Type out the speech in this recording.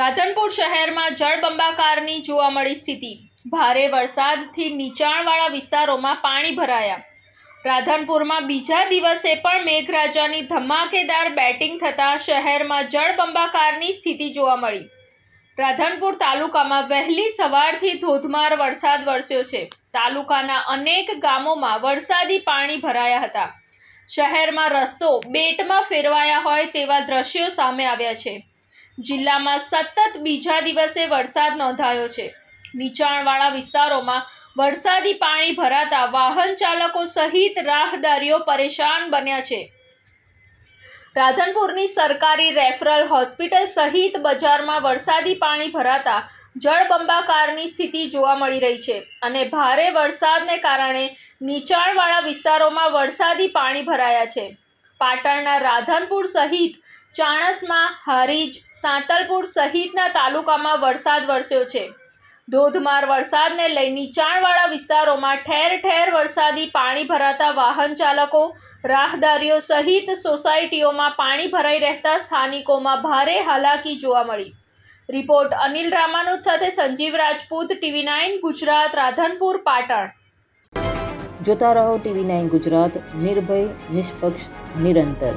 રાધનપુર શહેરમાં જળબંબાકારની જોવા મળી સ્થિતિ. ભારે વરસાદથી નીચાણવાળા વિસ્તારોમાં પાણી ભરાયા. રાધનપુરમાં બીજા દિવસે પણ મેઘરાજાની ધમાકેદાર બેટિંગ થતાં શહેરમાં જળબંબાકારની સ્થિતિ જોવા મળી. રાધનપુર તાલુકામાં વહેલી સવારથી ધોધમાર વરસાદ વરસ્યો છે. તાલુકાના અનેક ગામોમાં વરસાદી પાણી ભરાયા હતા. શહેરમાં રસ્તો બેટમાં ફેરવાયા હોય તેવા દ્રશ્યો સામે આવ્યા છે. જિલ્લામાં સતત બીજા દિવસે વરસાદ નોંધાયો છે. નીચાણવાળા વિસ્તારોમાં વરસાદી પાણી ભરાતા વાહન ચાલકો સહિત રાહદારીઓ પરેશાન બન્યા છે. રાધનપુરની સરકારી રેફરલ હોસ્પિટલ સહિત બજારમાં વરસાદી પાણી ભરાતા જળબંબાકારની સ્થિતિ જોવા મળી રહી છે અને ભારે વરસાદને કારણે નીચાણવાળા વિસ્તારોમાં વરસાદી પાણી ભરાયા છે. પાટણના રાધનપુર સહિત ચાણસમાં હારીજ સાંતલપુર સહિતના તાલુકામાં વરસાદ વરસ્યો છે. ધોધમાર વરસાદને લઈ નીચાણવાળા વિસ્તારોમાં ઠેર ઠેર વરસાદી પાણી ભરાતા વાહન ચાલકો, રાહદારીઓ સહિત સોસાયટીઓમાં પાણી ભરાઈ રહેતા સ્થાનિકોમાં ભારે હાલાકી જોવા મળી. રિપોર્ટ અનિલ રામાનુજ સાથે સંજીવ રાજપૂત, ટીવી નાઇન ગુજરાત, રાધનપુર, પાટણ. જોતા રહો ટીવી નાઇન ગુજરાત, નિર્ભય, નિષ્પક્ષ, નિરંતર.